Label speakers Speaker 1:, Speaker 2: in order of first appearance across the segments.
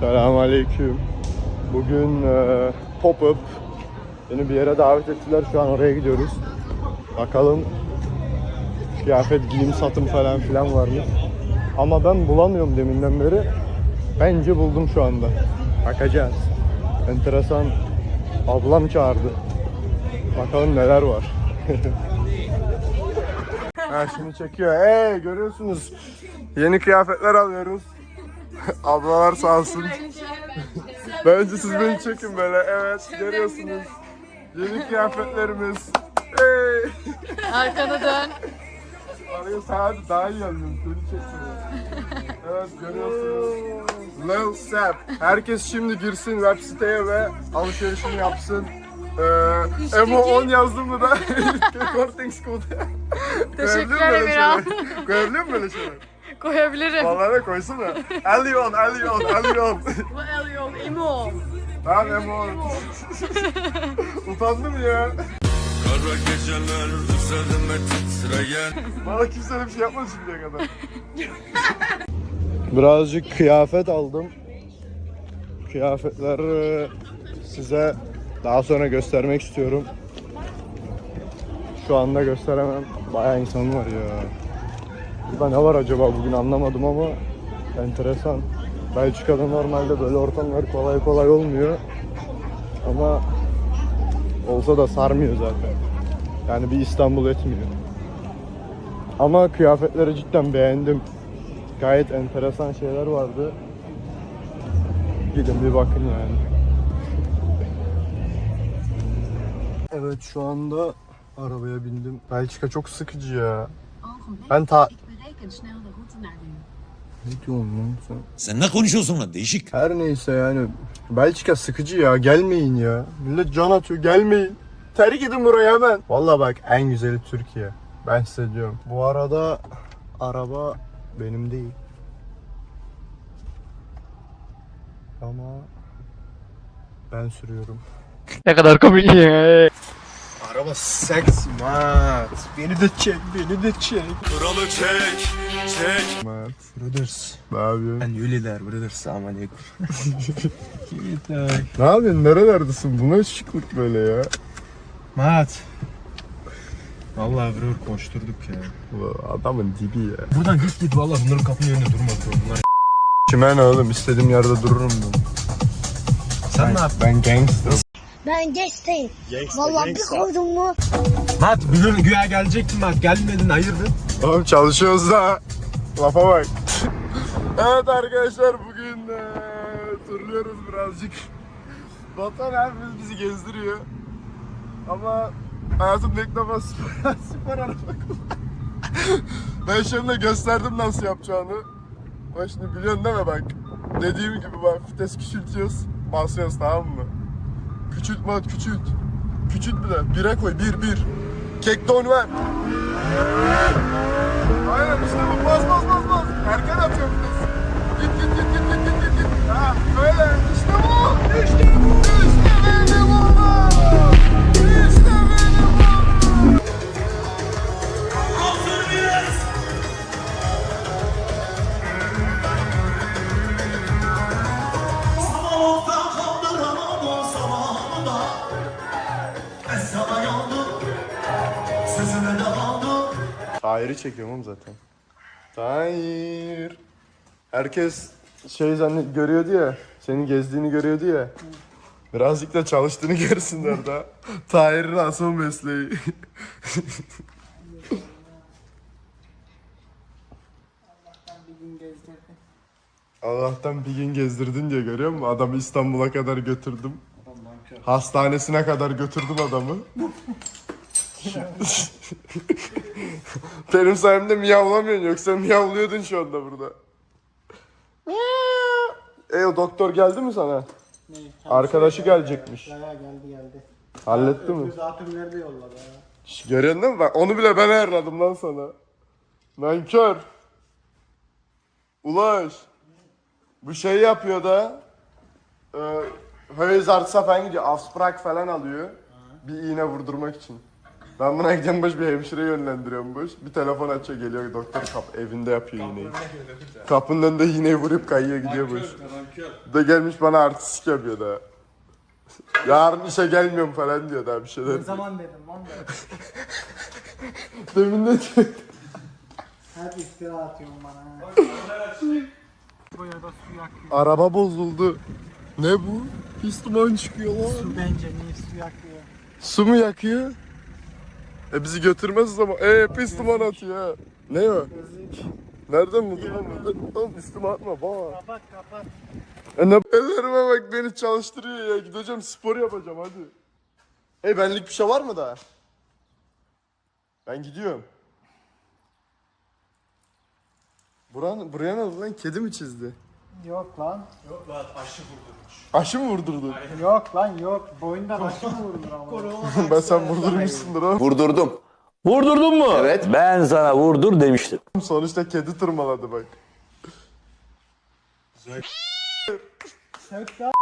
Speaker 1: Selamünaleyküm. Bugün e, pop-up. Beni bir yere davet ettiler. Şu an oraya gidiyoruz. Bakalım kıyafet, giyim, satım falan filan var mı? Ama ben bulamıyorum deminden beri. Bence buldum şu anda. Bakacağız. Enteresan. Ablam çağırdı. Bakalım neler var. ha şimdi çekiyor. Hey görüyorsunuz. Yeni kıyafetler alıyoruz. Ablalar sağ olsun. Bence siz beni çekin böyle. Evet görüyorsunuz. Yeni kıyafetlerimiz. Hey.
Speaker 2: Arkana dön.
Speaker 1: Araya saat daha iyi alıyorum. Seni çekmiyorum. Evet görüyorsunuz. Lil Sap. Herkes şimdi girsin web siteye ve alışverişini yapsın. Ee, Emo 10 yazdım mı da Recording School'da.
Speaker 2: Teşekkürler Emirhan.
Speaker 1: Koyabiliyor musun böyle şeyler?
Speaker 2: Koyabilirim.
Speaker 1: Vallahi de koysana. Elyon, Elyon, Elyon.
Speaker 2: Bu Elyon, Emo.
Speaker 1: Tamam Emo. Utandım ya.
Speaker 3: Kara geceler üzerime titreyen
Speaker 1: Bana kimse öyle bir şey yapmadı şimdiye kadar. Birazcık kıyafet aldım. Kıyafetleri size daha sonra göstermek istiyorum. Şu anda gösteremem. Bayağı insan var ya. Burada ne var acaba bugün anlamadım ama enteresan. Belçika'da normalde böyle ortamlar kolay kolay olmuyor. Ama olsa da sarmıyor zaten. Yani bir İstanbul etmiyor. Ama kıyafetleri cidden beğendim. Gayet enteresan şeyler vardı. Gidin bir bakın yani. Evet şu anda arabaya bindim. Belçika çok sıkıcı ya. Ben ta...
Speaker 4: Ik bereken snel de route naar u.
Speaker 1: Ne diyorsun lan sen?
Speaker 3: Sen ne konuşuyorsun lan değişik
Speaker 1: Her neyse yani. Belçika sıkıcı ya. Gelmeyin ya. Millet can atıyor. Gelmeyin. Terk edin burayı hemen. Valla bak en güzeli Türkiye. Ben size diyorum. Bu arada araba benim değil. Ama ben sürüyorum.
Speaker 5: Ne kadar komik ya.
Speaker 1: Araba seks mat. Beni de çek, beni de çek.
Speaker 3: Kralı çek çek
Speaker 1: Mat.
Speaker 6: Brothers,
Speaker 1: Ne yapıyorsun?
Speaker 6: jullie daar, brothers, samen ik.
Speaker 1: Ne yapıyorsun? Nerelerdesin? Bu ne şıklık böyle ya?
Speaker 6: Maat. Vallahi bro koşturduk ya.
Speaker 1: Ulan Adamın dibi ya.
Speaker 6: Buradan gittik vallahi bunların kapının önünde durmadı bro. Bunlar
Speaker 1: Kime ne oğlum? İstediğim yerde dururum ben.
Speaker 6: sen ne yaptın?
Speaker 1: Ben gangster.
Speaker 7: Ben geçteyim. Vallahi bir koydum mu?
Speaker 6: Maat bugün güya gelecektin Maat gelmedin hayırdır?
Speaker 1: Oğlum çalışıyoruz da. Lafa bak. evet arkadaşlar bugün eee, turluyoruz birazcık. Batuhan abimiz bizi gezdiriyor. Ama hayatımda ilk defa spor, spor araba Ben şimdi gösterdim nasıl yapacağını. Bak şimdi biliyorsun değil mi bak. Dediğim gibi bak vites küçültüyoruz. Basıyoruz tamam mı? Küçült mat küçült. Küçült bile. Bire koy bir bir. Kek don ver. Aynen işte bu bas bas bas bas. Erken atıyor kız. Git git git git git git git git. Ha böyle çekiyorum oğlum zaten. Tahir. Herkes şey zannet görüyordu ya. Senin gezdiğini görüyordu ya. Birazcık da çalıştığını görsünler daha. Tahir'in asıl mesleği. Allah'tan bir gün gezdirdin diye görüyor musun? Adamı İstanbul'a kadar götürdüm. Hastanesine kadar götürdüm adamı. Benim sayemde miyavlamıyorsun yoksa miyavlıyordun şu anda burada. E o doktor geldi mi sana? Arkadaşı gelecekmiş.
Speaker 8: Ya geldi geldi.
Speaker 1: Halletti mi?
Speaker 8: Zaten nerede yolladı ya?
Speaker 1: Şş, Görüyorsun değil mi? Bak, onu bile ben ayarladım lan sana. Nankör. Ulaş. Bu şey yapıyor da e, Höys Artsa falan gidiyor. Afsprak falan alıyor. Bir iğne vurdurmak için. Ben buna gideceğim boş bir hemşire yönlendiriyorum boş. Bir telefon açıyor geliyor doktor kap evinde yapıyor iğneyi. Kapının önünde iğneyi vurup kayıyor gidiyor boş. Da gelmiş bana artistik yapıyor da. Yarın işe gelmiyorum falan diyor daha bir şeyler.
Speaker 8: Ne zaman dedim lan ben.
Speaker 1: Demin ne diyor?
Speaker 8: Hep iftira atıyorsun bana.
Speaker 1: Araba bozuldu. Ne bu? Pis duman çıkıyor lan.
Speaker 8: Su bence niye su yakıyor?
Speaker 1: Su mu yakıyor? E bizi götürmez o zaman. E pis duman atıyor ha. Ne o? Nereden buldun lan bunu? Oğlum üstüme atma bak.
Speaker 8: Kapat kapat.
Speaker 1: E ne ellerime bak beni çalıştırıyor ya. Gideceğim spor yapacağım hadi. E benlik bir şey var mı daha? Ben gidiyorum. Buran, buraya ne oldu lan? Kedi mi çizdi?
Speaker 8: Yok lan.
Speaker 1: Aşı mı vurdurdun?
Speaker 8: Yok lan yok. Boyundan aşı mı vurulur ama?
Speaker 1: ben sen vurdurmuşsundur o.
Speaker 9: Vurdurdum. Vurdurdun mu? Evet. Ben sana vurdur demiştim.
Speaker 1: Sonuçta kedi tırmaladı bak.
Speaker 8: Sök ya.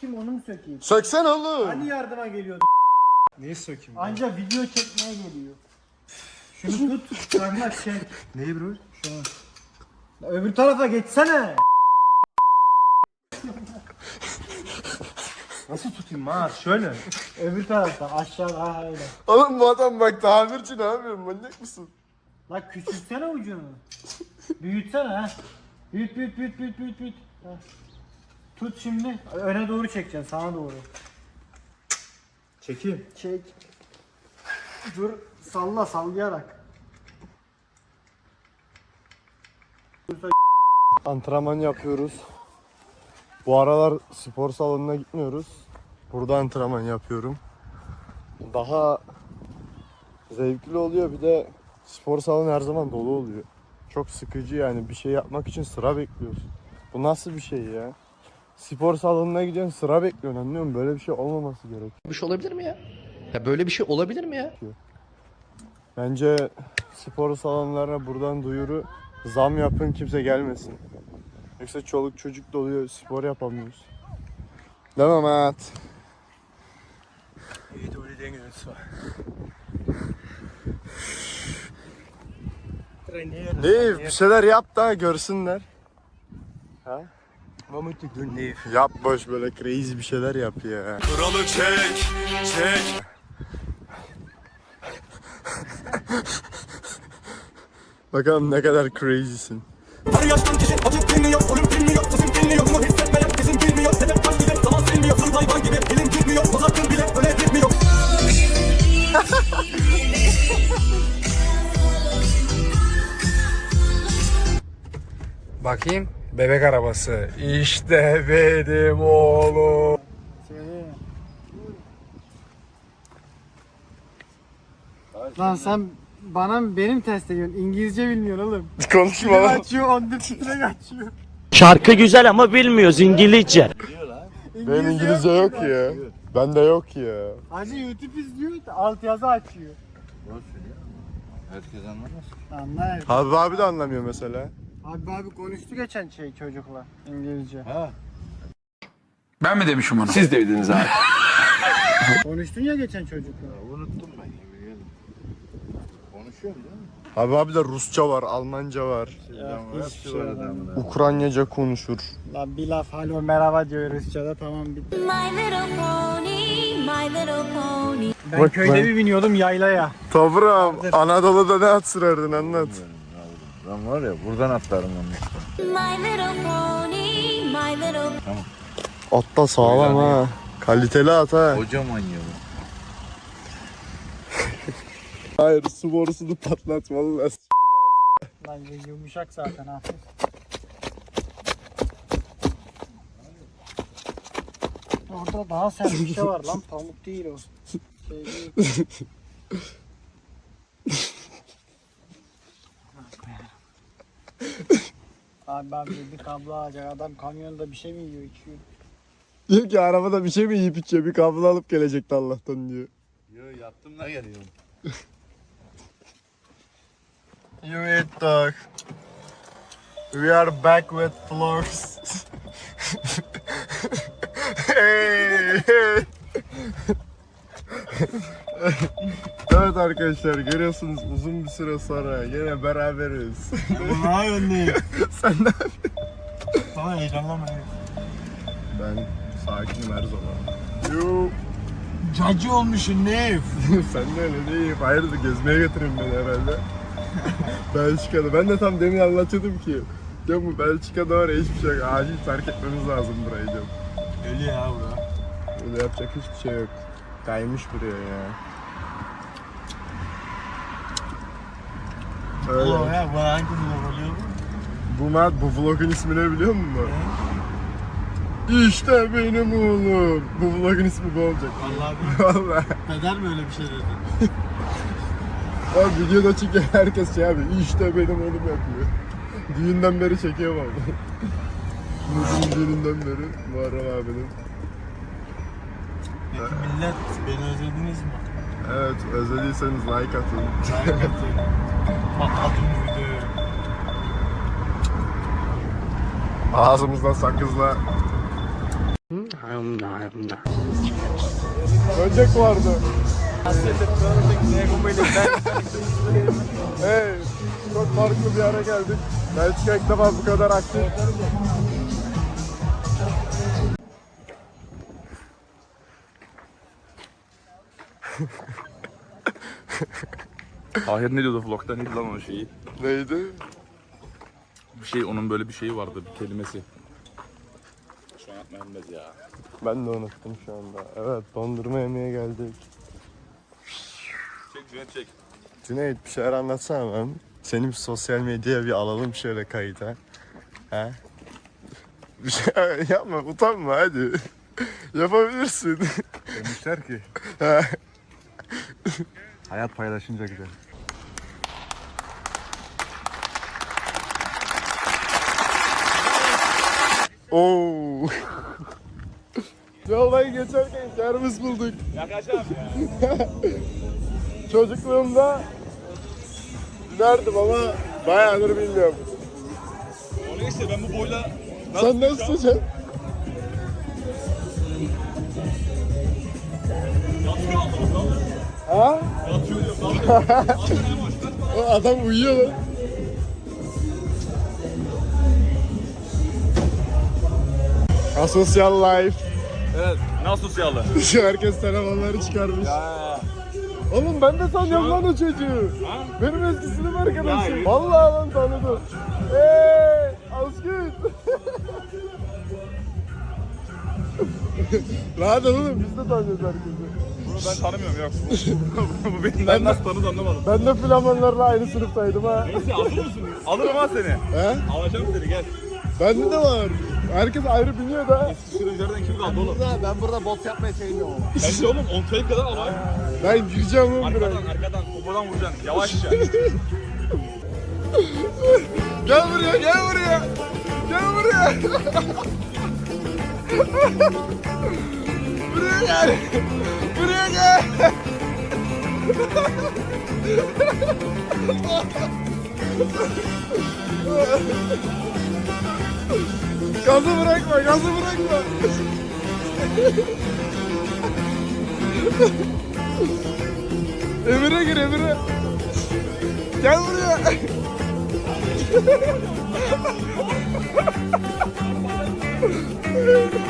Speaker 8: Kim onu mu sökeyim?
Speaker 1: Söksene oğlum.
Speaker 8: Hani yardıma geliyordu?
Speaker 6: Neyi sökeyim?
Speaker 8: Anca video çekmeye geliyor. Şunu tut. Sarmak çek.
Speaker 6: Neyi bro?
Speaker 8: Şunu. Ya Öbür tarafa geçsene.
Speaker 6: Nasıl tutayım ha? Şöyle.
Speaker 8: Öbür tarafta aşağı ha öyle.
Speaker 1: Oğlum bu adam bak tamirci ne yapıyorsun manyak mısın?
Speaker 8: Lan küçültsene ucunu. Büyütsene ha. Büyüt büyüt büyüt büyüt büyüt büyüt. Ha. Tut şimdi. Öne doğru çekeceksin sana doğru.
Speaker 6: Çekeyim.
Speaker 8: Çek. Dur salla sallayarak.
Speaker 1: Antrenman yapıyoruz. Bu aralar spor salonuna gitmiyoruz. Burada antrenman yapıyorum. Daha zevkli oluyor bir de spor salonu her zaman dolu oluyor. Çok sıkıcı yani bir şey yapmak için sıra bekliyoruz. Bu nasıl bir şey ya? Spor salonuna gidiyorsun sıra bekliyorsun anlıyor musun? Böyle bir şey olmaması gerek.
Speaker 5: Bir şey olabilir mi ya? Ya böyle bir şey olabilir mi ya?
Speaker 1: Bence spor salonlarına buradan duyuru zam yapın kimse gelmesin. Yoksa çoluk çocuk doluyor spor yapamıyoruz. Değil mi Mehmet?
Speaker 6: İyi de öyle dengeniz var.
Speaker 1: Dave bir şeyler yap da görsünler. Ha?
Speaker 6: Mamut gün ne?
Speaker 1: Yap boş böyle crazy bir şeyler yap ya.
Speaker 3: Kralı çek çek
Speaker 1: Bakalım ne kadar crazy'sin.
Speaker 6: Bakayım. Bebek arabası. İşte benim oğlum.
Speaker 8: Lan sen bana benim test ediyorsun. İngilizce bilmiyorsun oğlum.
Speaker 1: Konuşma lan.
Speaker 8: açıyor, on titrek açıyor.
Speaker 5: Şarkı güzel ama bilmiyoruz İngilizce.
Speaker 1: Benim İngilizce yok ya. Bende yok ya.
Speaker 8: Hacı YouTube izliyor, altyazı açıyor.
Speaker 9: Herkes anlamaz.
Speaker 8: Anlar.
Speaker 1: Abi abi de anlamıyor mesela.
Speaker 8: Abi abi konuştu geçen şey çocukla İngilizce.
Speaker 3: Ben mi demişim onu?
Speaker 9: Siz de bildiniz abi.
Speaker 8: Konuştun ya geçen çocukla.
Speaker 9: Unuttum ben yemin ederim. Konuşuyorum değil mi?
Speaker 1: Abi abi de Rusça var, Almanca var.
Speaker 8: Hiçbir şey yok.
Speaker 1: Ukraynaca konuşur.
Speaker 8: Lan bir laf alo merhaba diyor Rusça'da tamam bitti.
Speaker 7: My little pony, my little pony.
Speaker 8: Ben
Speaker 1: Bak
Speaker 8: köyde
Speaker 1: ben-
Speaker 8: bir biniyordum yaylaya.
Speaker 1: Toprağım, Anadolu'da ne at sürerdin anlat.
Speaker 9: Ben var ya buradan atlarım onu.
Speaker 7: My little pony, my little
Speaker 1: At da sağlam ha. Kaliteli at ha.
Speaker 9: Kocaman ya bu.
Speaker 1: Hayır su borusunu patlat vallahi. s-
Speaker 8: Lan yumuşak zaten hafif. Orada daha sert bir şey var lan pamuk değil o. Şey değil. Abi abi bir kablo alacak adam kamyonda bir şey mi yiyor içiyor.
Speaker 1: Diyor ki arabada bir şey mi yiyip içiyor bir kablo alıp gelecekti Allah'tan diyor.
Speaker 9: Yo yaptım da geliyorum.
Speaker 1: You eat dog. We are back with vlogs. hey, hey. Evet arkadaşlar görüyorsunuz uzun bir süre sonra yine beraberiz.
Speaker 8: Daha önleyim.
Speaker 1: Sen de
Speaker 8: Sana heyecanlanma.
Speaker 1: Ben sakinim her zaman. Yo,
Speaker 8: Cacı olmuşsun ne?
Speaker 1: sen de öyle değil. Hayırdır gezmeye götürün beni herhalde. Belçika'da. Ben de tam demin anlatıyordum ki. Ya bu Belçika'da var ya hiçbir şey yok. Acil terk etmemiz lazım burayı diyorum.
Speaker 8: Öyle ya bura.
Speaker 1: Öyle yapacak hiçbir şey yok. Kaymış buraya ya. Öyle.
Speaker 8: O ya bana hangi vlog oluyor bu?
Speaker 1: Bu Mert bu vlogun ismini biliyor musun? İşte benim oğlum. Bu vlogun ismi bu olacak.
Speaker 8: Vallahi bir
Speaker 1: Vallahi.
Speaker 8: peder mi öyle bir şey dedi?
Speaker 1: Abi videoda çeken herkes şey abi işte benim oğlum yapıyor. Düğünden beri çekiyor valla. Mutlu'nun düğününden beri Muharrem abinin.
Speaker 8: Peki millet beni özlediniz mi?
Speaker 1: Evet özlediyseniz like atın.
Speaker 8: Like atın. Patlatın bu videoyu.
Speaker 1: Ağzımızdan sakızla. Böcek vardı. hey, çok farklı bir yere geldik. Belçika ilk defa bu kadar aktif.
Speaker 3: Tahir ne diyordu vlogda neydi lan o şeyi?
Speaker 1: Neydi?
Speaker 3: Bir şey onun böyle bir şeyi vardı bir kelimesi. Şu an Mehmet ya.
Speaker 1: Ben de unuttum şu anda. Evet, dondurma yemeye geldik.
Speaker 3: Çek Cüneyt çek.
Speaker 1: Cüneyt bir şeyler anlatsana ben. Seni bir sosyal medyaya bir alalım şöyle kayıta. He? Bir şey yapma, utanma hadi. Yapabilirsin.
Speaker 6: Demişler ki. Hayat paylaşınca güzel.
Speaker 1: Oo. Yoldan geçerken kermis bulduk.
Speaker 3: Yakacağım ya.
Speaker 1: Çocukluğumda binerdim ama bayağıdır bilmiyorum.
Speaker 3: O neyse ben bu boyla
Speaker 1: Sen nasıl tutacaksın? Ha? adam uyuyor lan. Asosyal life.
Speaker 3: Evet. Nasıl sosyalı?
Speaker 1: Herkes telefonları çıkarmış. Oğlum ben de sanıyorum lan o çocuğu. Benim eski sınıf arkadaşım. Vallahi lan tanıdım. Eee Askut. Rahat ol oğlum biz de tanıyoruz herkesi.
Speaker 3: Ben tanımıyorum yok. Bu, bu beni ben nasıl tanıdı anlamadım.
Speaker 1: Ben de flamanlarla aynı sınıftaydım ha.
Speaker 3: Neyse alır mısın? Alırım ha seni.
Speaker 1: He?
Speaker 3: Alacağım seni gel.
Speaker 1: Bende de var. Herkes ayrı biniyor da.
Speaker 3: Sürücülerden kim kaldı oğlum?
Speaker 6: Ben burada bot yapmayı sevmiyorum.
Speaker 3: Bence oğlum 10 fake kadar al.
Speaker 1: Ben gireceğim oğlum buraya.
Speaker 3: Arkadan arkadan popodan vuracaksın. Yavaşça.
Speaker 1: Gel buraya gel buraya. Gel buraya. buraya gel. Buraya gel. gazı bırakma, gazı bırakma. Emir'e gir Emir'e. Gel buraya.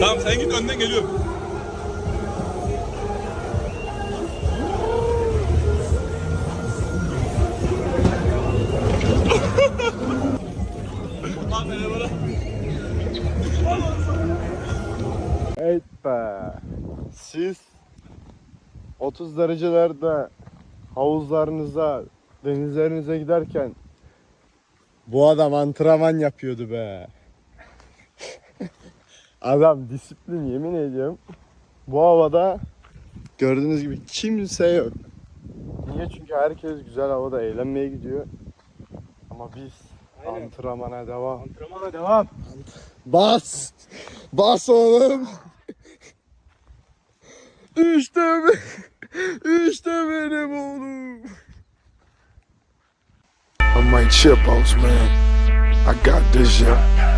Speaker 3: tamam sen git önden geliyorum.
Speaker 1: Evet be. Siz 30 derecelerde havuzlarınıza, denizlerinize giderken bu adam antrenman yapıyordu be. Adam disiplin yemin ediyorum. Bu havada gördüğünüz gibi kimse yok. Niye? Çünkü herkes güzel havada eğlenmeye gidiyor. Ama biz antrenmana devam.
Speaker 8: Antrenmana devam.
Speaker 1: Bas! Bas oğlum! İşte be, işte benim oğlum.
Speaker 9: Ama
Speaker 1: Shitboats, man. I got this, yeah.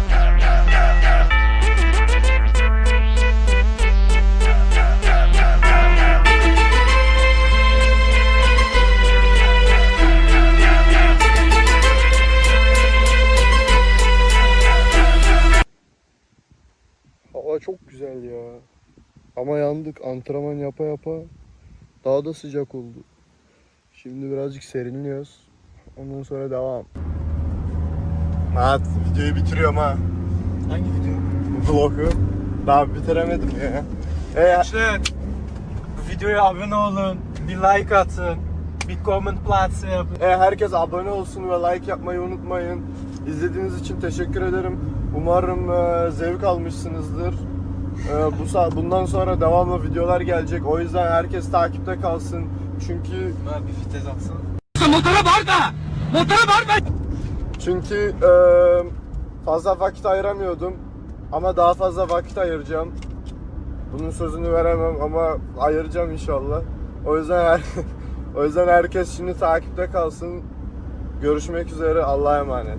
Speaker 1: Güzel ya. Ama yandık. Antrenman yapa yapa daha da sıcak oldu. Şimdi birazcık serinliyoruz. Ondan sonra devam. Mat videoyu bitiriyorum ha.
Speaker 8: Hangi video?
Speaker 1: Bu vlogu. Daha bitiremedim ya. E,
Speaker 8: Gençler bu videoya abone olun. Bir like atın. Bir comment plaatsen yapın.
Speaker 1: e, herkes abone olsun ve like yapmayı unutmayın. İzlediğiniz için teşekkür ederim. Umarım e, zevk almışsınızdır. E, bu sa- bundan sonra devamlı videolar gelecek. O yüzden herkes takipte kalsın. Çünkü
Speaker 8: Ha, bir vites atsana.
Speaker 1: Çünkü e, fazla vakit ayıramıyordum ama daha fazla vakit ayıracağım. Bunun sözünü veremem ama ayıracağım inşallah. O yüzden her, o yüzden herkes şimdi takipte kalsın. Görüşmek üzere. Allah'a emanet.